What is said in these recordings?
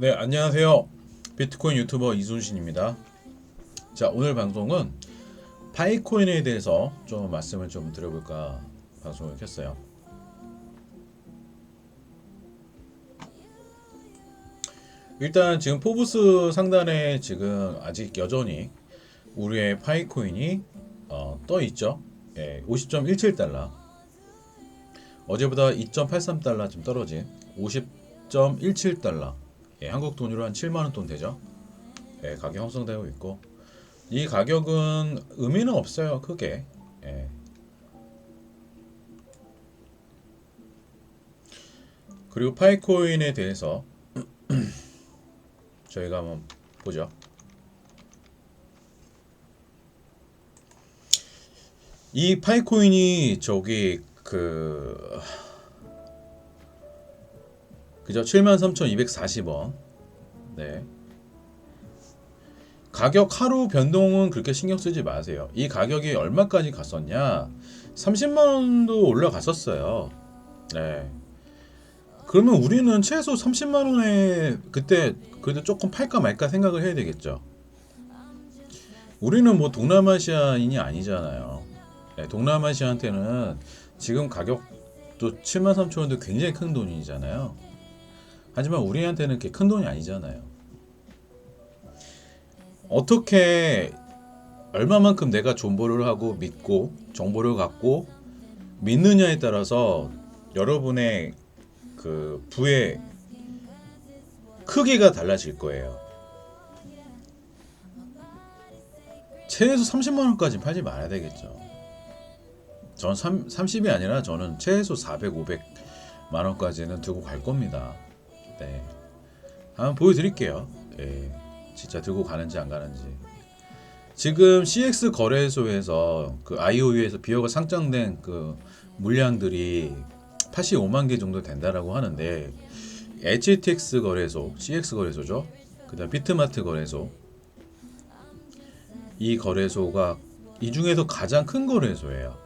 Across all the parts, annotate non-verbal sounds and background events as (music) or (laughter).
네, 안녕하세요. 비트코인 유튜버 이순신입니다. 자, 오늘 방송은 파이코인에 대해서 좀 말씀을 좀 드려볼까 방송을 켰어요. 일단 지금 포브스 상단에 지금 아직 여전히 우리의 파이코인이 어, 떠 있죠. 예, 50.17달러. 어제보다 2.83달러 좀 떨어진 50.17달러. 예, 한국 돈으로 한 7만 원 돈 되죠. 예, 가격 형성되고 있고 이 가격은 의미는 없어요. 크게. 예. 그리고 파이코인에 대해서 (clears throat) 저희가 한번 보죠. 이 파이코인이 저기 그 그죠? 73,240원. 네. 가격 하루 변동은 그렇게 신경 쓰지 마세요. 이 가격이 얼마까지 갔었냐? 30만 원도 올라갔었어요. 네. 그러면 우리는 최소 30만 원에 그때 그래도 조금 팔까 말까 생각을 해야 되겠죠. 우리는 뭐 동남아시아인이 아니잖아요. 네, 동남아시아한테는 지금 가격도 7만 3천 원도 굉장히 큰 돈이잖아요. 하지만 우리한테는 그렇게 큰 돈이 아니잖아요. 어떻게 얼마만큼 내가 정보를 하고 믿고 정보를 갖고 믿느냐에 따라서 여러분의 그 부의 크기가 달라질 거예요. 최소 30만 원까지 팔지 말아야 되겠죠. 전 3, 30이 아니라 저는 최소 400, 500만 원까지는 두고 갈 겁니다. 네. 한번 보여드릴게요. 네. 진짜 들고 가는지 안 가는지. 지금 CX 거래소에서 그 IOU에서 비어가 상장된 그 물량들이 85만 개 정도 된다라고 하는데 HTX 거래소, CX 거래소죠. 그다음 비트마트 거래소. 이 거래소가 이 중에서 가장 큰 거래소예요.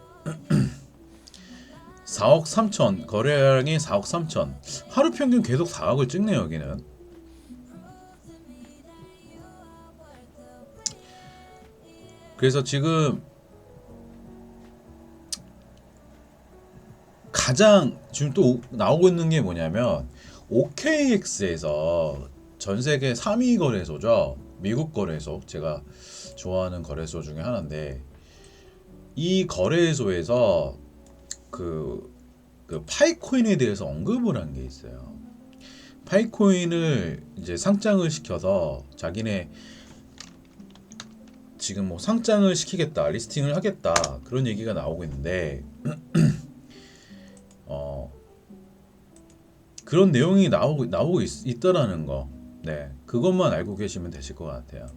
4억 3천 거래량이 4억 3천. 하루 평균 계속 4억을 찍네요 여기는. 그래서 지금 가장 지금 또 나오고 있는 게 뭐냐면 OKX에서 전 세계 3위 거래소죠. 미국 거래소. 제가 좋아하는 거래소 중에 하나인데 이 거래소에서 그, 그 파이코인에 대해서 언급을 한 게 있어요. 파이코인을 이제 상장을 시켜서 자기네 지금 뭐 상장을 시키겠다, 리스팅을 하겠다 그런 얘기가 나오고 있는데 (clears throat) 어 그런 내용이 나오고 나오고 있, 있더라는 거, 네 그것만 알고 계시면 되실 것 같아요.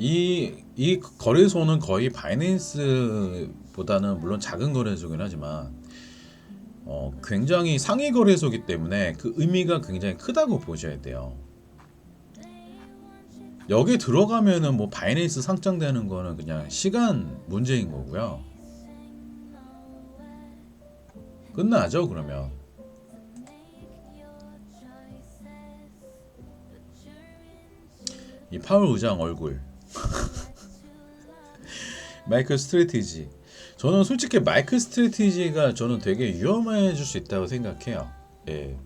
이, 이 거래소는 거의 바이낸스보다는 물론 작은 거래소긴 하지만 어, 굉장히 상위 거래소기 때문에 그 의미가 굉장히 크다고 보셔야 돼요. 여기 들어가면은 뭐 바이낸스 상장되는 거는 그냥 시간 문제인 거고요. 끝나죠 그러면. 이 파울 의장 얼굴. 마이클 스트레티지. 저는 솔직히 마이클 스트레티지가 저는 되게 위험해질 수 있다고 생각해요. 예.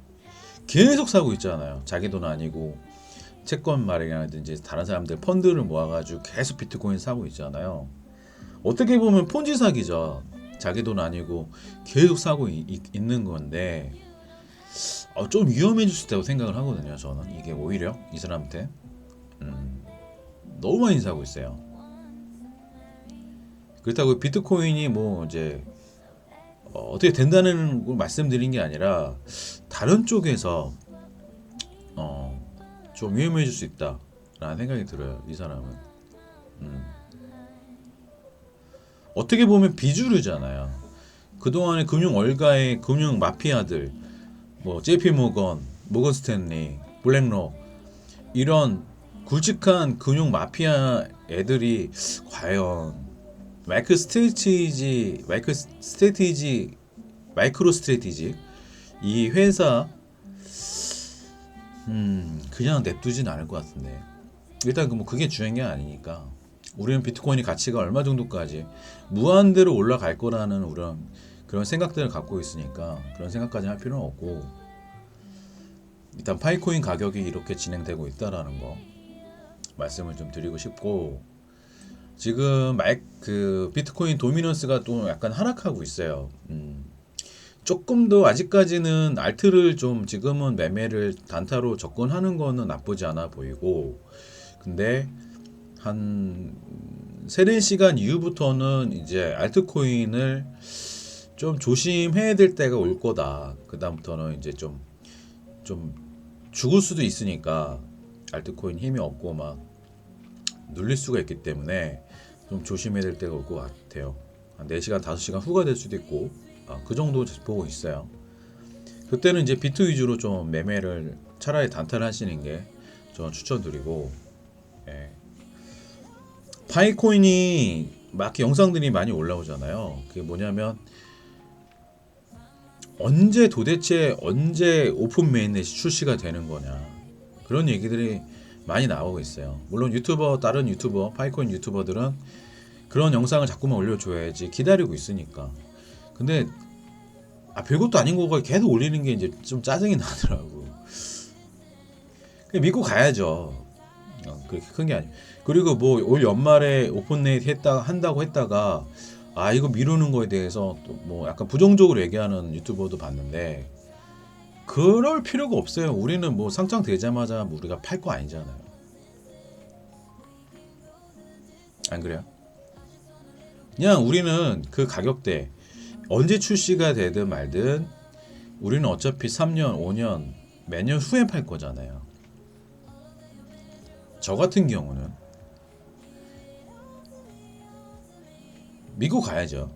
계속 사고 있잖아요. 자기 돈 아니고 채권 마련이라든지 다른 사람들 펀드를 모아가지고 계속 비트코인 사고 있잖아요. 어떻게 보면 폰지 사기죠. 자기 돈 아니고 계속 사고 이, 있는 건데 어, 좀 위험해질 수 있다고 생각을 하거든요. 저는 이게 오히려 이 사람한테 음, 너무 많이 사고 있어요. 그렇다고 비트코인이 뭐 이제 어, 떻게 된다는 걸 말씀드린 게 아니라 다른 쪽에서 어, 좀 위험해질 수 있다라는 생각이 들어요. 이 사람은 음. 어떻게 보면 비주류잖아요. 그 동안의 금융 월가의 금융 마피아들 뭐 JP 모건, 모건 스탠리, 블랙록 이런 굵직한 금융 마피아 애들이 과연 마이크 스트레티지 마이크 스트레티지 마이크로 스트레티지. 이 회사 음 그냥 냅두진 않을 것 같은데. 일단 그 뭐 그게 중요한 게 아니니까. 우리는 비트코인이 가치가 얼마 정도까지 무한대로 올라갈 거라는 그런 그런 생각들을 갖고 있으니까 그런 생각까지 할 필요는 없고. 일단 파이코인 가격이 이렇게 진행되고 있다라는 거 말씀을 좀 드리고 싶고 지금 말그 비트코인 도미넌스가 또 약간 하락하고 있어요. 음. 조금 더 아직까지는 알트를 좀 지금은 매매를 단타로 접근하는 거는 나쁘지 않아 보이고 근데 한 세네 시간 이후부터는 이제 알트코인을 좀 조심해야 될 때가 올 거다. 그 다음부터는 이제 좀좀 죽을 수도 있으니까 알트코인 힘이 없고 막 눌릴 수가 있기 때문에 좀 조심해야 될 때가 올 것 같아요. 한 4시간, 5시간 후가 될 수도 있고 아, 그 정도 보고 있어요. 그때는 이제 비트 위주로 좀 매매를 차라리 단타를 하시는 게 저는 추천드리고 예. 파이코인이 막 영상들이 많이 올라오잖아요. 그게 뭐냐면 언제 도대체 언제 오픈 메인넷이 출시가 되는 거냐 그런 얘기들이 많이 나오고 있어요. 물론 유튜버 다른 유튜버 파이코인 유튜버들은 그런 영상을 자꾸만 올려줘야지 기다리고 있으니까. 근데 아 별것도 아닌 거가 계속 올리는 게 이제 좀 짜증이 (laughs) 나더라고. 그냥 믿고 가야죠. 어, 그렇게 큰 게 아니. 그리고 뭐 올 연말에 오픈레이트 했다 한다고 했다가 아 이거 미루는 거에 대해서 또 뭐 약간 부정적으로 얘기하는 유튜버도 봤는데 그럴 필요가 없어요. 우리는 뭐 상장 되자마자 뭐 우리가 팔 거 아니잖아요. 안 그래요? 그냥 우리는 그 가격대 언제 출시가 되든 말든 우리는 어차피 3년, 5년, 몇년 후에 팔 거잖아요. 저 같은 경우는 미국 가야죠.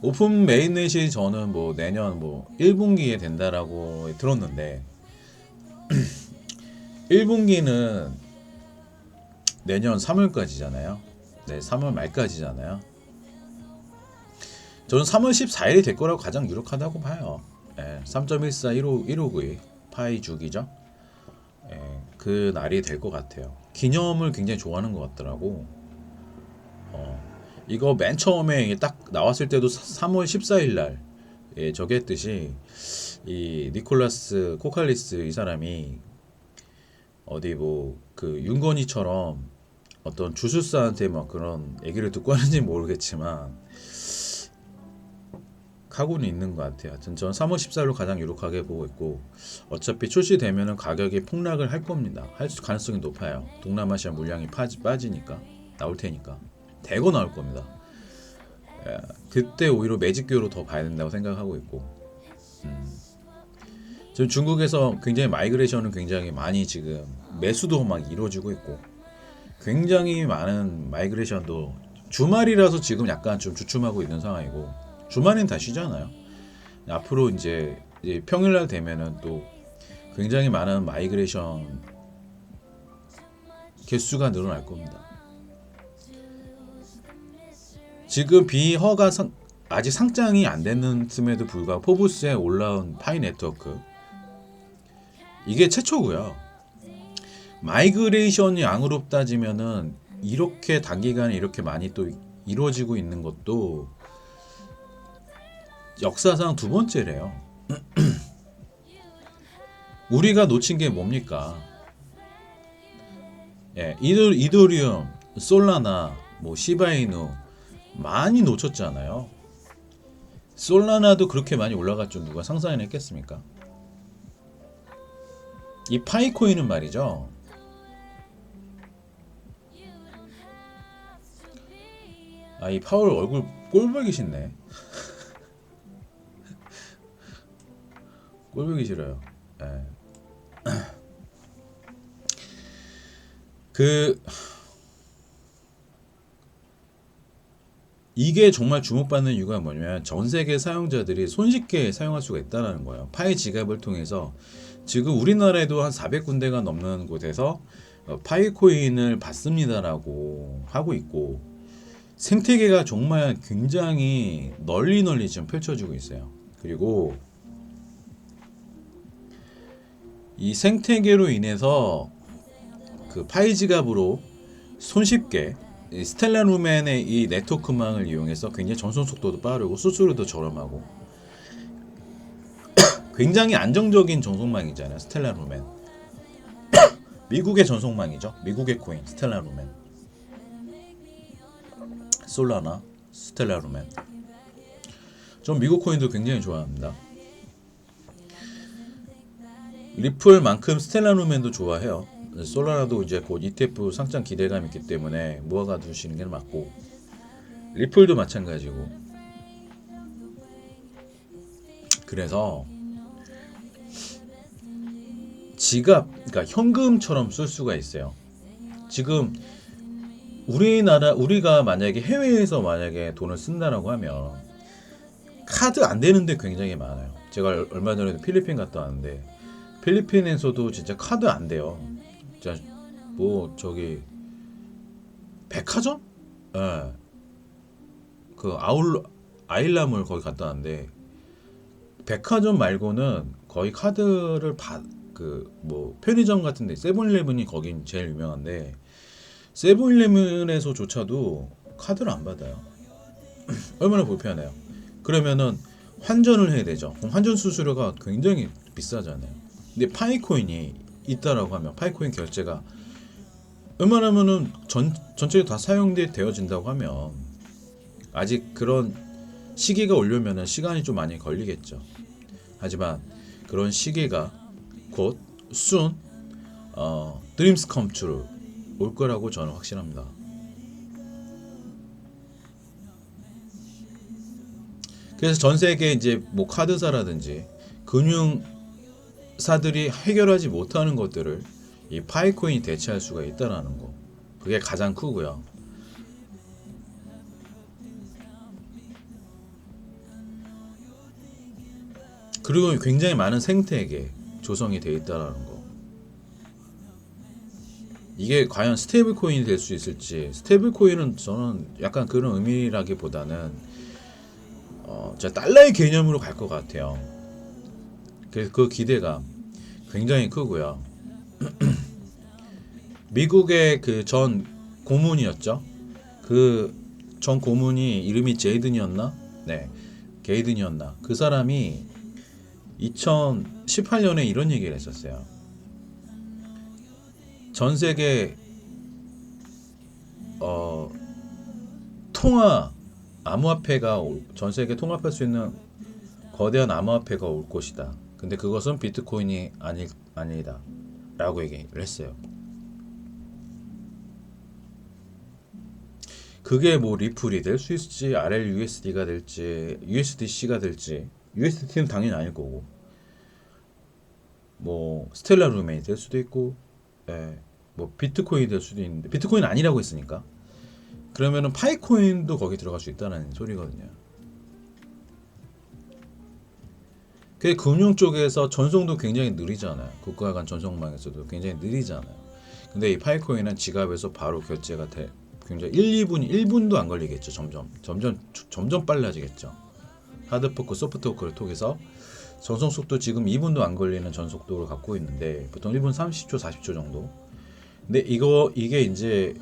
오픈 메인넷이 저는 뭐 내년 뭐 1분기에 된다라고 들었는데 (clears throat) 1분기는 내년 3월까지잖아요. 네, 3월 말까지잖아요. 저는 3월 14일이 될 거라고 가장 유력하다고 봐요. 예, 3.14 159 파이 주기죠. 예, 그 날이 될 것 같아요. 기념을 굉장히 좋아하는 것 같더라고. 어, 이거 맨 처음에 딱 나왔을 때도 3월 14일 날 예, 저기 했듯이 이 니콜라스 코칼리스 이 사람이 어디 뭐 그 윤건이처럼 어떤 주술사한테 막 그런 얘기를 듣고 하는지 모르겠지만 각오는 있는 것 같아요. 하여튼 전 3월 14일로 가장 유력하게 보고 있고 어차피 출시되면은 가격이 폭락을 할 겁니다. 할 수- 가능성이 높아요. 동남아시아 물량이 파지, 빠지니까 나올 테니까 대거 나올 겁니다. 예, 그때 오히려 매직교로 더 봐야 된다고 생각하고 있고 음. 지금 중국에서 굉장히 마이그레이션은 굉장히 많이 지금 매수도 막 이루어지고 있고 굉장히 많은 마이그레이션도 주말이라서 지금 약간 좀 주춤하고 있는 상황이고 주말엔 다 쉬잖아요. 앞으로 이제, 이제 평일날 되면은 또 굉장히 많은 마이그레이션 개수가 늘어날 겁니다. 지금 비허가 상, 아직 상장이 안 됐음에도 불구하고 포브스에 올라온 파이 네트워크 이게 최초고요. 마이그레이션이 양으로 따지면은 이렇게 단기간에 이렇게 많이 또 이루어지고 있는 것도 역사상 두 번째래요. (clears throat) 우리가 놓친 게 뭡니까? 예, 이도, 이도리움, 솔라나, 뭐 시바이누 많이 놓쳤잖아요. 솔라나도 그렇게 많이 올라갈 줄 누가 상상을 했겠습니까? 이 파이코인은 말이죠. 아, 이 파월 얼굴 꼴보기 싫네. (laughs) 꼴보기 싫어요. 예. (clears throat) 그 이게 정말 주목받는 이유가 뭐냐면 전 세계 사용자들이 손쉽게 사용할 수가 있다는 거예요. 파이 지갑을 통해서 지금 우리나라에도 한 400군데가 넘는 곳에서 어, 파이 코인을 받습니다라고 하고 있고 생태계가 정말 굉장히 널리 널리 지금 펼쳐지고 있어요. 그리고 이 생태계로 인해서 그 파이 지갑으로 손쉽게 이 스텔라 루멘의 이 네트워크망을 이용해서 굉장히 전송 속도도 빠르고 수수료도 저렴하고 (coughs) 굉장히 안정적인 전송망이잖아요. 스텔라 루멘. (coughs) 미국의 전송망이죠. 미국의 코인 스텔라 루멘. 솔라나 스텔라 루멘. 전 미국 코인도 굉장히 좋아합니다. 리플만큼 스텔라 루멘도 좋아해요. 솔라나도 이제 곧 ETF 상장 기대감 있기 때문에 모아가 두시는 게 맞고 리플도 마찬가지고 그래서 지갑 그러니까 현금처럼 쓸 수가 있어요. 지금 우리나라 우리가 만약에 해외에서 만약에 돈을 쓴다라고 하면 카드 안 되는데 굉장히 많아요. 제가 얼- 얼마 전에도 필리핀 갔다 왔는데 필리핀에서도 진짜 카드 안 돼요. 진짜 뭐 저기 백화점? 예. 그 아울 아일람을 거기 갔다 왔는데 백화점 말고는 거의 카드를 받그 뭐 편의점 같은데 세븐일레븐이 거긴 제일 유명한데 세븐일레븐에서조차도 카드를 안 받아요. (clears throat) 얼마나 불편해요. 그러면은 환전을 해야 되죠. 환전 수수료가 굉장히 비싸잖아요. 근데 파이코인이 있다라고 하면 파이코인 결제가 웬만하면은 전 전체가 다 사용돼 되어진다고 하면 아직 그런 시기가 오려면은 시간이 좀 많이 걸리겠죠. 하지만 그런 시기가 곧 soon 어, come true 올 거라고 저는 확신합니다. 그래서 전 세계 이제 뭐 카드사라든지 금융 사들이 해결하지 못하는 것들을 이 파이코인이 대체할 수가 있다라는 거. 그게 가장 크고요. 그리고 굉장히 많은 생태계 조성이 돼 있다라는 거. 이게 과연 스테이블 코인이 될 수 있을지 스테이블 코인은 저는 약간 그런 의미라기보다는 어, 달러의 개념으로 갈 것 같아요. 그래서 그 기대가 굉장히 크고요. (clears throat) 미국의 그 전 고문이었죠. 그 전 고문이 이름이 제이든이었나? 네, 게이든이었나? 그 사람이 2018년에 이런 얘기를 했었어요. 전 세계 어 통화 암호화폐가 올- 전 세계 통합할 수 있는 거대한 암호화폐가 올 것이다. 근데 그것은 비트코인이 아니 아니다.라고 얘기를 했어요. 그게 뭐 리플이 될 수 있을지 RLUSD가 될지 USDC가 될지 USDT는 당연히 아닐 거고 뭐 스텔라 루멘이 될 수도 있고 예, 뭐 비트코인이 될 수도 있는데 비트코인 아니라고 했으니까 그러면은 파이코인도 거기 들어갈 수 있다는 소리거든요. 그 금융 쪽에서 전송도 굉장히 느리잖아요. 국가 간 전송망에서도 굉장히 느리잖아요. 근데 이 파이코인은 지갑에서 바로 결제가 돼. 굉장히 1, 2분, 1분도 안 걸리겠죠. 점점, 점점, 점점 빨라지겠죠. 하드포크, 소프트워크를 통해서 전송 속도 지금 2분도 안 걸리는 전속도를 갖고 있는데 보통 1분 30초, 40초 정도. 근데 이거 이게 이제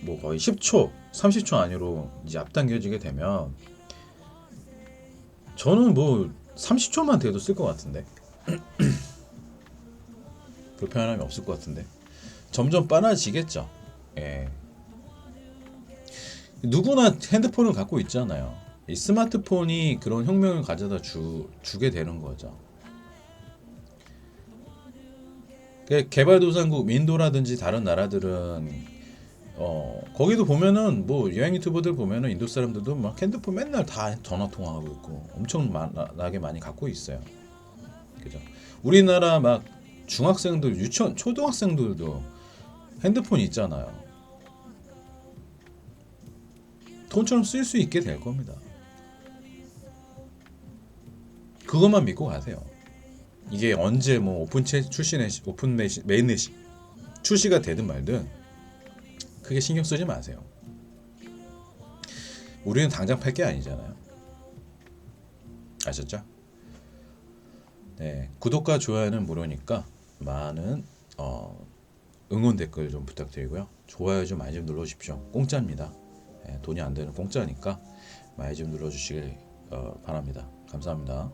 뭐 거의 10초, 30초 안으로 이제 앞당겨지게 되면 저는 뭐 30초만 돼도 쓸 것 같은데 (clears throat) 불편함이 없을 것 같은데 점점 빨라지겠죠. 예. 누구나 핸드폰을 갖고 있잖아요. 이 스마트폰이 그런 혁명을 가져다 주, 주게 되는 거죠. 그 개발도상국 인도라든지 다른 나라들은 어 거기도 보면은 뭐 여행 유튜버들 보면은 인도 사람들도 막 핸드폰 맨날 다 전화 통화하고 있고 엄청나게 많이 갖고 있어요. 그죠? 우리나라 막 중학생들, 유치원, 초등학생들도 핸드폰 있잖아요. 돈처럼 쓸 수 있게 될 겁니다. 그것만 믿고 가세요. 이게 언제 뭐 오픈챗 출시내 오픈 메시, 메인넷이 출시가 되든 말든 크게 신경 쓰지 마세요. 우리는 당장 팔 게 아니잖아요. 아셨죠? 네, 구독과 좋아요는 무료니까 많은 어, 응원 댓글 좀 부탁드리고요. 좋아요 좀 많이 좀 눌러주십시오. 공짜입니다. 네, 돈이 안 되는 공짜니까 많이 좀 눌러주시길 어, 바랍니다. 감사합니다.